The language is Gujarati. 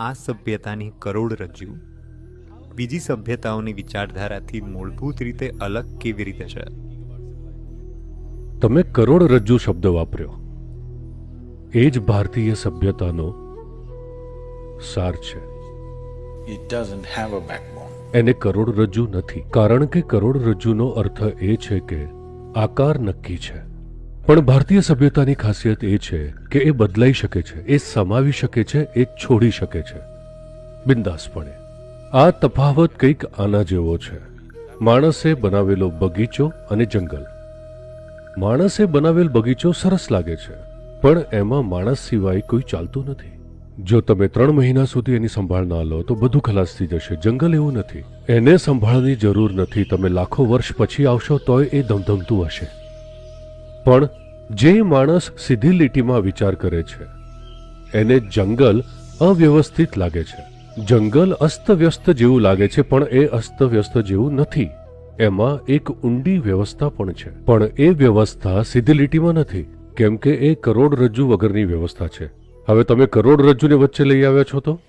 આ સભ્યતાની કરોડરજ્જુ બીજી સભ્યતાઓની વિચારધારાથી મૂળભૂત રીતે અલગ કેવી રીતે છે? તમે કરોડરજ્જુ શબ્દ વાપર્યો. એ જ ભારતીય સભ્યતાનો સાર છે. એને કરોડરજ્જુ નથી. કારણ કે કરોડરજ્જુનો અર્થ એ છે કે આકાર નક્કી છે. પણ ભારતીય સભ્યતાની ખાસિયત એ છે કે એ બદલાઈ શકે છે, એ સમાવી શકે છે, એ છોડી શકે છે. બિંદાસપણે. આ તફાવત કંઈક આના જેવો છે. માણસે બનાવેલો બગીચો અને જંગલ. માણસે બનાવેલ બગીચો સરસ લાગે છે, પણ એમાં માણસ સિવાય કોઈ ચાલતું નથી. જો તમે ત્રણ મહિના સુધી એની સંભાળ ના લો, તો બધું ખલાસ થઈ જશે, જંગલ એવું નથી. એને સંભાળની જરૂર નથી, તમે લાખો વર્ષ પછી આવશો, તોય એ ધમધમતું હશે. પણ જે માણસ સીધી લીટીમાં વિચાર કરે છે, એને જંગલ અવ્યવસ્થિત લાગે છે. જંગલ અસ્તવ્યસ્ત જેવું લાગે છે, પણ એ અસ્તવ્યસ્ત જેવું નથી. એમાં એક ઊંડી વ્યવસ્થા પણ છે. પણ એ વ્યવસ્થા સીધી લીટીમાં નથી, કેમ કે એ કરોડરજ્જુ વગરની વ્યવસ્થા છે. હવે તમે કરોડરજ્જુને વચ્ચે લઈ આવ્યા છો તો?